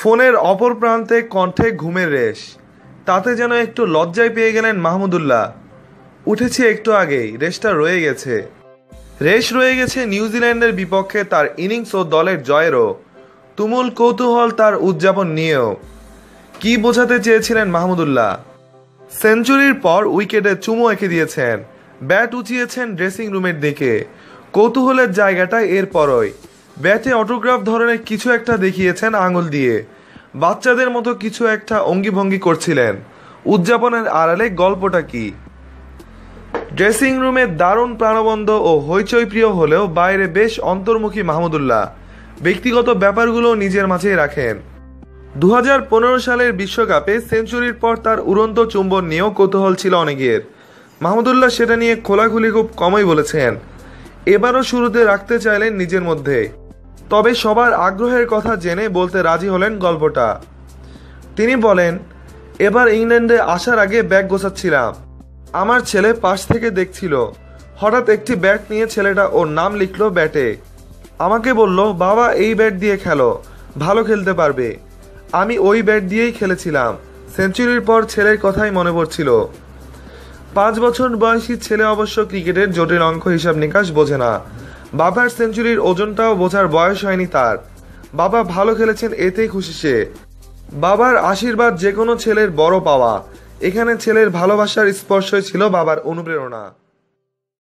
ফোনের অপর প্রান্তে কণ্ঠে ঘুমের রেশ। তাতে যেন একটু লজ্জায় পেয়ে গেলেন মাহমুদুল্লাহ। উঠেছি একটু আগেই, রেশটা রয়ে গেছে। রেশ রয়ে গেছে নিউজিল্যান্ডের বিপক্ষে তার ইনিংস ও দলের জয়েরও। তুমুল কৌতূহল তার উদযাপন নিয়েও। কি বোঝাতে চেয়েছিলেন মাহমুদুল্লাহ? সেঞ্চুরির পর উইকেটে চুমো এঁকে দিয়েছেন। ব্যাট উঁচিয়েছেন ড্রেসিং রুমের দিকে। কৌতূহলের জায়গাটা এরপরই। ব্যাটে অটোগ্রাফ ধরনের কিছু একটা দেখিয়েছেন আঙুল দিয়ে। বাচ্চাদের মতো কিছু একটা অঙ্গিভঙ্গি করছিলেন। উদযাপনের আড়ালে গল্পটা কি? ড্রেসিং রুমে দারুণ প্রাণবন্ধ ও হইচই প্রিয় হলেও বাইরে বেশ অন্তর্মুখী মাহমুদুল্লাহ। ব্যক্তিগত ব্যাপারগুলো নিজের মাঝেই রাখেন। দু হাজার পনেরো সালের বিশ্বকাপে সেঞ্চুরির পর তার উড়ন্ত চুম্বন নিয়েও কৌতূহল ছিল অনেকের। মাহমুদুল্লাহ সেটা নিয়ে খোলাখুলি খুব কমই বলেছেন। এবারও শুরুতে রাখতে চাইলেন নিজের মধ্যে। তবে সবার আগ্রহের কথা জেনে বলতে রাজি হলেন গল্পটা। তিনি বলেন, এবার ইংল্যান্ডে আসার আগে ব্যাগ গোছাচ্ছিলাম। আমার ছেলে পাশ থেকে দেখছিল। হঠাৎ একটি ব্যাট নিয়ে ছেলেটা ওর নাম লিখল ব্যাটে। আমাকে বলল, বাবা, এই ব্যাট দিয়ে খেলো। ভালো খেলতে পারবে। আমি ওই ব্যাট দিয়েই খেলেছিলাম। সেঞ্চুরির পর ছেলের কথাই মনে পড়ছিল। পাঁচ বছর বয়সী ছেলে অবশ্য ক্রিকেটের জটিল অঙ্ক হিসাব নিকাশ বোঝে না। বাবার সেঞ্চুরির ওজনটাও বোঝার বয়স হয়নি তার। বাবা ভালো খেলেছেন, এতেই খুশি সে। বাবার আশীর্বাদ যে কোনো ছেলের বড় পাওয়া। এখানে ছেলের ভালোবাসার স্পর্শই ছিল বাবার অনুপ্রেরণা।